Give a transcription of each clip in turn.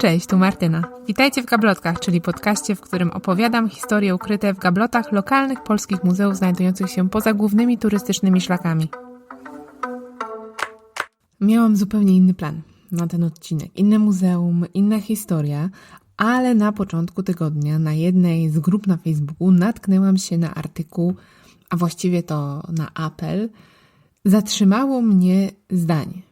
Cześć, tu Martyna. Witajcie w Gablotkach, czyli podcaście, w którym opowiadam historie ukryte w gablotach lokalnych polskich muzeów znajdujących się poza głównymi turystycznymi szlakami. Miałam zupełnie inny plan na ten odcinek. Inne muzeum, inna historia, ale na początku tygodnia na jednej z grup na Facebooku natknęłam się na artykuł, a właściwie to na apel. Zatrzymało mnie zdanie.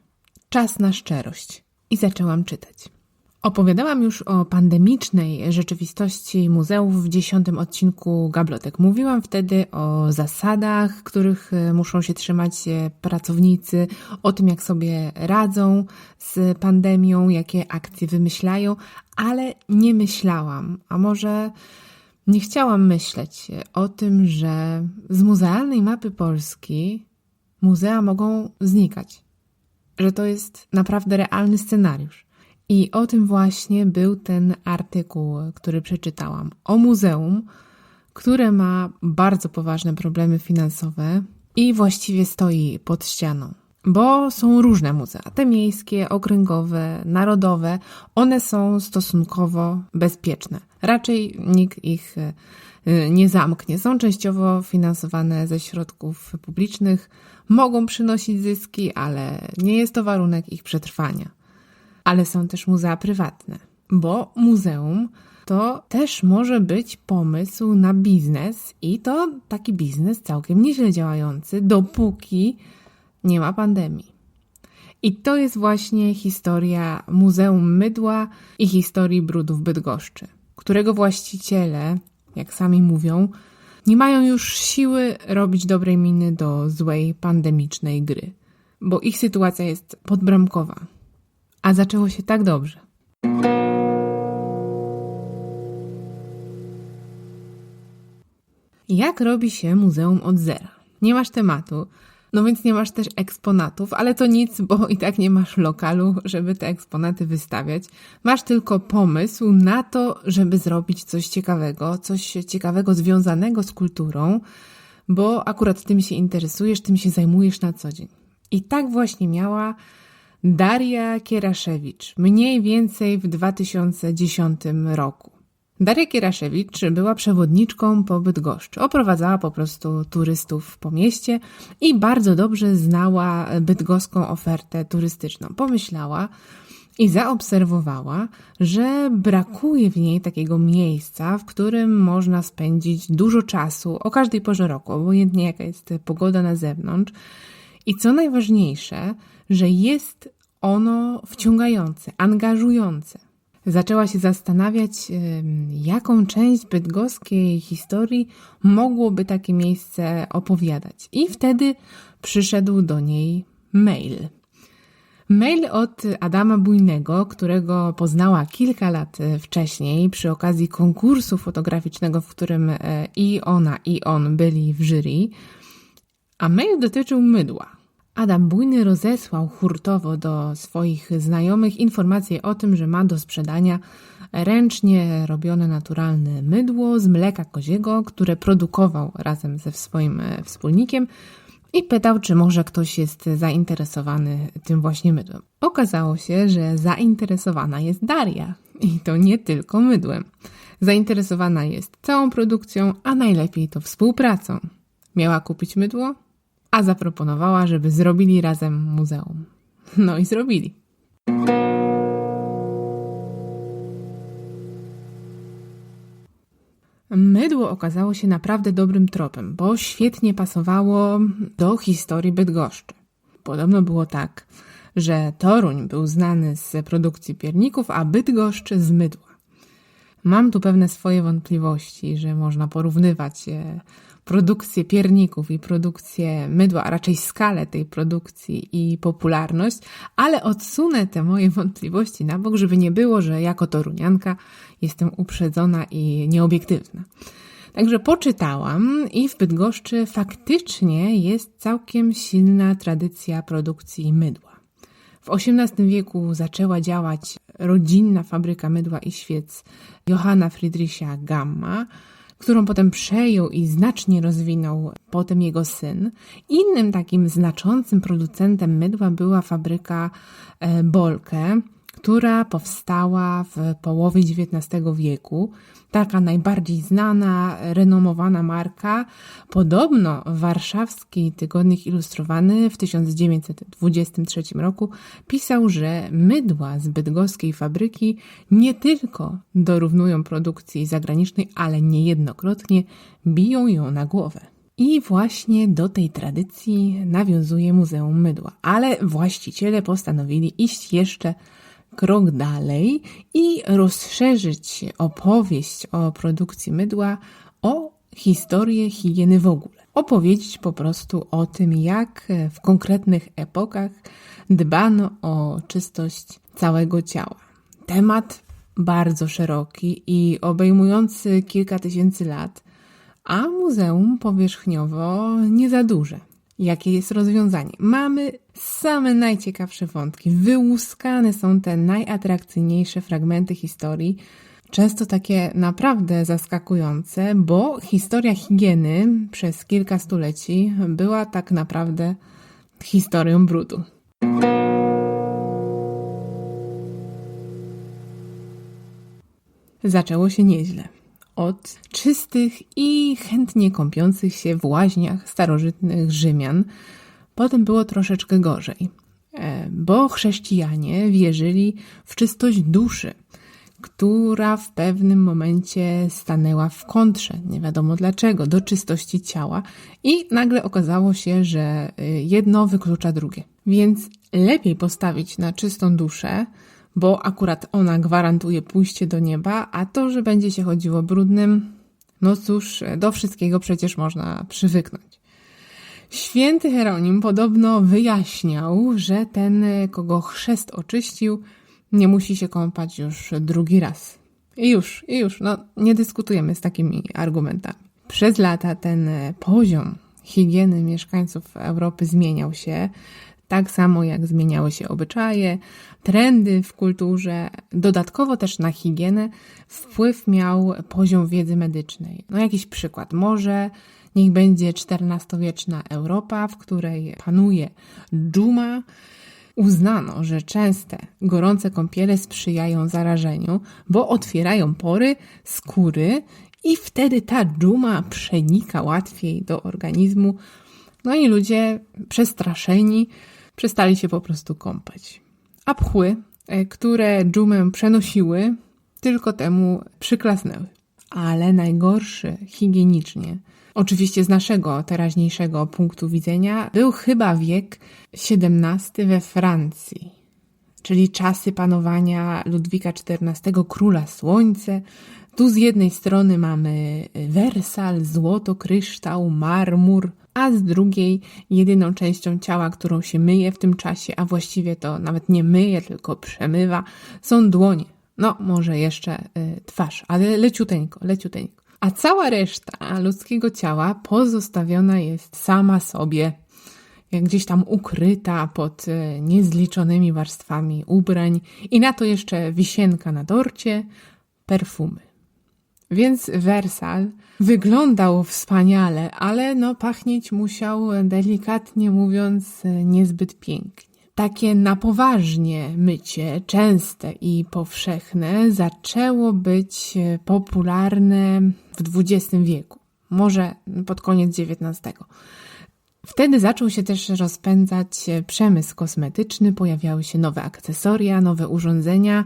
Czas na szczerość. I zaczęłam czytać. Opowiadałam już o pandemicznej rzeczywistości muzeów w dziesiątym odcinku Gablotek. Mówiłam wtedy o zasadach, których e, muszą się trzymać e, pracownicy, o tym, jak sobie radzą z pandemią, jakie akcje wymyślają, ale nie myślałam, a może nie chciałam myśleć o tym, że z muzealnej mapy Polski muzea mogą znikać, że to jest naprawdę realny scenariusz. I o tym właśnie był ten artykuł, który przeczytałam. O muzeum, które ma bardzo poważne problemy finansowe i właściwie stoi pod ścianą. Bo są różne muzea, te miejskie, okręgowe, narodowe, one są stosunkowo bezpieczne. Raczej nikt ich y, nie zamknie. Są częściowo finansowane ze środków publicznych, mogą przynosić zyski, ale nie jest to warunek ich przetrwania ale są też muzea prywatne, bo muzeum to też może być pomysł na biznes i to taki biznes całkiem nieźle działający, dopóki nie ma pandemii. I to jest właśnie historia Muzeum Mydła i historii brudów Bydgoszczy, którego właściciele, jak sami mówią, nie mają już siły robić dobrej miny do złej pandemicznej gry, bo ich sytuacja jest podbramkowa. A zaczęło się tak dobrze. Jak robi się muzeum od zera? Nie masz tematu, no więc nie masz też eksponatów, ale to nic, bo i tak nie masz lokalu, żeby te eksponaty wystawiać. Masz tylko pomysł na to, żeby zrobić coś ciekawego, coś ciekawego związanego z kulturą, bo akurat tym się interesujesz, tym się zajmujesz na co dzień. I tak właśnie miała Daria Kieraszewicz, mniej więcej w 2010 roku. Daria Kieraszewicz była przewodniczką po Bydgoszczy. Oprowadzała po prostu turystów po mieście i bardzo dobrze znała bydgoską ofertę turystyczną. Pomyślała i zaobserwowała, że brakuje w niej takiego miejsca, w którym można spędzić dużo czasu o każdej porze roku, obojętnie jaka jest pogoda na zewnątrz. I co najważniejsze, że jest ono wciągające, angażujące. Zaczęła się zastanawiać, jaką część bydgoskiej historii mogłoby takie miejsce opowiadać. I wtedy przyszedł do niej mail. Mail od Adama Bujnego, którego poznała kilka lat wcześniej przy okazji konkursu fotograficznego, w którym e, i ona, i on byli w jury. A mail dotyczył mydła. Adam Bujny rozesłał hurtowo do swoich znajomych informacje o tym, że ma do sprzedania ręcznie robione naturalne mydło z mleka koziego, które produkował razem ze swoim e, wspólnikiem i pytał, czy może ktoś jest zainteresowany tym właśnie mydłem. Okazało się, że zainteresowana jest Daria i to nie tylko mydłem. Zainteresowana jest całą produkcją, a najlepiej to współpracą. Miała kupić mydło? A zaproponowała, żeby zrobili razem muzeum. No i zrobili. Mydło okazało się naprawdę dobrym tropem, bo świetnie pasowało do historii Bydgoszczy. Podobno było tak, że Toruń był znany z produkcji pierników, a Bydgoszcz z mydła. Mam tu pewne swoje wątpliwości, że można porównywać produkcję pierników i produkcję mydła, a raczej skalę tej produkcji i popularność, ale odsunę te moje wątpliwości na bok, żeby nie było, że jako torunianka jestem uprzedzona i nieobiektywna. Także poczytałam i w Bydgoszczy faktycznie jest całkiem silna tradycja produkcji mydła. W XVIII wieku zaczęła działać rodzinna fabryka mydła i świec Johanna Friedricha Gamma, którą potem przejął i znacznie rozwinął potem jego syn. Innym takim znaczącym producentem mydła była fabryka e, Bolke, która powstała w połowie XIX wieku. Taka najbardziej znana, renomowana marka. Podobno warszawski tygodnik ilustrowany w 1923 roku pisał, że mydła z bydgoskiej fabryki nie tylko dorównują produkcji zagranicznej, ale niejednokrotnie biją ją na głowę. I właśnie do tej tradycji nawiązuje Muzeum Mydła. Ale właściciele postanowili iść jeszcze krok dalej i rozszerzyć opowieść o produkcji mydła o historię higieny w ogóle. Opowiedzieć po prostu o tym, jak w konkretnych epokach dbano o czystość całego ciała. Temat bardzo szeroki i obejmujący kilka tysięcy lat, a muzeum powierzchniowo nie za duże. Jakie jest rozwiązanie? Mamy same najciekawsze wątki. Wyłuskane są te najatrakcyjniejsze fragmenty historii, często takie naprawdę zaskakujące, bo historia higieny przez kilka stuleci była tak naprawdę historią brudu. Zaczęło się nieźle od czystych i chętnie kąpiących się w łaźniach starożytnych Rzymian. Potem było troszeczkę gorzej, e, bo chrześcijanie wierzyli w czystość duszy, która w pewnym momencie stanęła w kontrze, nie wiadomo dlaczego, do czystości ciała i nagle okazało się, że e, jedno wyklucza drugie. Więc lepiej postawić na czystą duszę, bo akurat ona gwarantuje pójście do nieba, a to, że będzie się chodziło brudnym, no cóż, do wszystkiego przecież można przywyknąć. Święty Heronim podobno wyjaśniał, że ten, kogo chrzest oczyścił, nie musi się kąpać już drugi raz. I już, i już, no nie dyskutujemy z takimi argumentami. Przez lata ten poziom higieny mieszkańców Europy zmieniał się tak samo jak zmieniały się obyczaje, trendy w kulturze. Dodatkowo też na higienę wpływ miał poziom wiedzy medycznej. No jakiś przykład. Może niech będzie XIV-wieczna Europa, w której panuje dżuma. Uznano, że częste gorące kąpiele sprzyjają zarażeniu, bo otwierają pory skóry i wtedy ta dżuma przenika łatwiej do organizmu. No i ludzie przestraszeni przestali się po prostu kąpać. A pchły, e, które dżumę przenosiły, tylko temu przyklasnęły. Ale najgorszy higienicznie, oczywiście z naszego teraźniejszego punktu widzenia, był chyba wiek XVII we Francji, czyli czasy panowania Ludwika XIV, króla słońce. Tu z jednej strony mamy Wersal, złoto, kryształ, marmur, a z drugiej jedyną częścią ciała, którą się myje w tym czasie, a właściwie to nawet nie myje, tylko przemywa, są dłonie. No, może jeszcze y, twarz, ale leciuteńko, leciuteńko. A cała reszta ludzkiego ciała pozostawiona jest sama sobie, jak gdzieś tam ukryta pod y, niezliczonymi warstwami ubrań i na to jeszcze wisienka na dorcie, perfumy. Więc Wersal wyglądał wspaniale, ale no pachnieć musiał delikatnie mówiąc niezbyt pięknie. Takie na poważnie mycie, częste i powszechne, zaczęło być popularne w XX wieku, może pod koniec XIX. Wtedy zaczął się też rozpędzać przemysł kosmetyczny, pojawiały się nowe akcesoria, nowe urządzenia.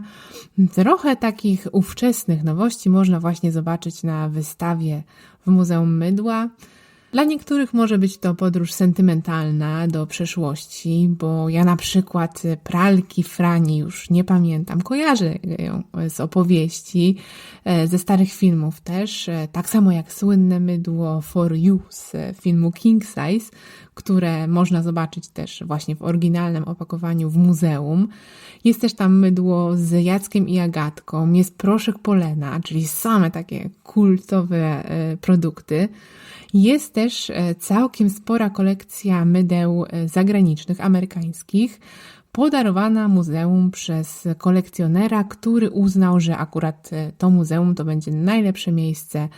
Trochę takich ówczesnych nowości można właśnie zobaczyć na wystawie w Muzeum Mydła. Dla niektórych może być to podróż sentymentalna do przeszłości, bo ja na przykład pralki Frani już nie pamiętam, kojarzę ją z opowieści, e, ze starych filmów też, tak samo jak słynne mydło For You z filmu King Size, które można zobaczyć też właśnie w oryginalnym opakowaniu w muzeum. Jest też tam mydło z Jackiem i Agatką, jest proszek polena, czyli same takie kultowe e, produkty. Jest też e, całkiem spora kolekcja mydeł e, zagranicznych, amerykańskich, podarowana muzeum przez kolekcjonera, który uznał, że akurat to muzeum to będzie najlepsze miejsce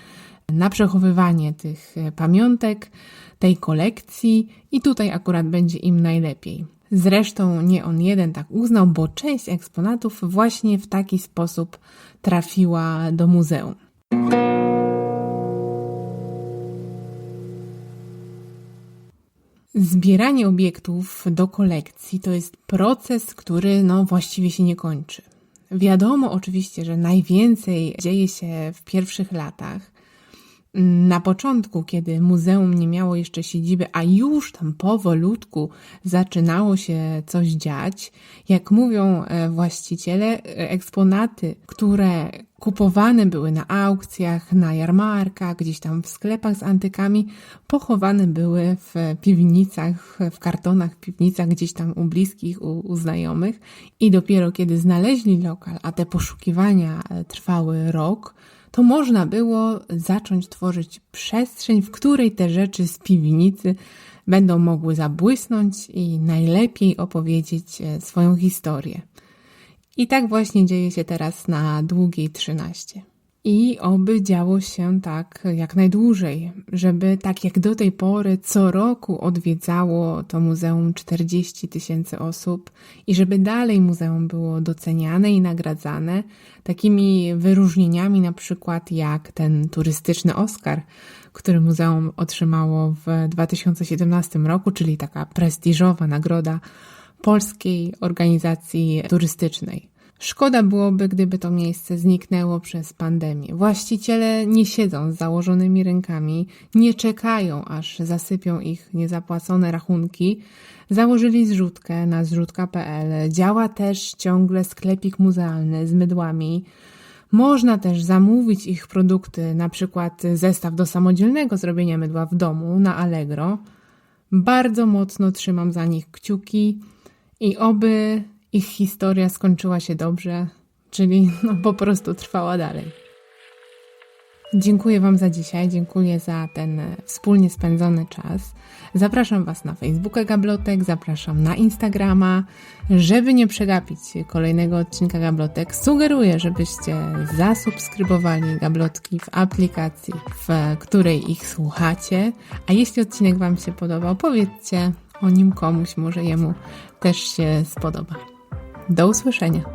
na przechowywanie tych pamiątek, tej kolekcji i tutaj akurat będzie im najlepiej. Zresztą nie on jeden tak uznał, bo część eksponatów właśnie w taki sposób trafiła do muzeum. Zbieranie obiektów do kolekcji to jest proces, który no właściwie się nie kończy. Wiadomo oczywiście, że najwięcej dzieje się w pierwszych latach. Na początku, kiedy muzeum nie miało jeszcze siedziby, a już tam powolutku zaczynało się coś dziać, jak mówią e, właściciele, e, eksponaty, które kupowane były na aukcjach, na jarmarkach, gdzieś tam w sklepach z antykami, pochowane były w piwnicach, w kartonach, w piwnicach, gdzieś tam u bliskich, u, u znajomych. I dopiero kiedy znaleźli lokal, a te poszukiwania e, trwały rok, to można było zacząć tworzyć przestrzeń, w której te rzeczy z piwnicy będą mogły zabłysnąć i najlepiej opowiedzieć e, swoją historię. I tak właśnie dzieje się teraz na długiej 13. I oby działo się tak jak najdłużej, żeby tak jak do tej pory co roku odwiedzało to muzeum 40 tysięcy osób i żeby dalej muzeum było doceniane i nagradzane takimi wyróżnieniami, na przykład jak ten turystyczny Oscar, który muzeum otrzymało w 2017 roku, czyli taka prestiżowa nagroda polskiej organizacji turystycznej. Szkoda byłoby, gdyby to miejsce zniknęło przez pandemię. Właściciele nie siedzą z założonymi rękami, nie czekają, aż zasypią ich niezapłacone rachunki. Założyli zrzutkę na zrzutka.pl. Działa też ciągle sklepik muzealny z mydłami. Można też zamówić ich produkty, na przykład zestaw do samodzielnego zrobienia mydła w domu na Allegro. Bardzo mocno trzymam za nich kciuki i oby ich historia skończyła się dobrze, czyli no, po prostu trwała dalej. Dziękuję Wam za dzisiaj, dziękuję za ten wspólnie spędzony czas. Zapraszam Was na Facebooka Gablotek, zapraszam na Instagrama. Żeby nie przegapić kolejnego odcinka Gablotek, sugeruję, żebyście zasubskrybowali Gablotki w aplikacji, w której ich słuchacie. A jeśli odcinek Wam się podobał, powiedzcie o nim komuś, może jemu też się spodoba. Do usłyszenia.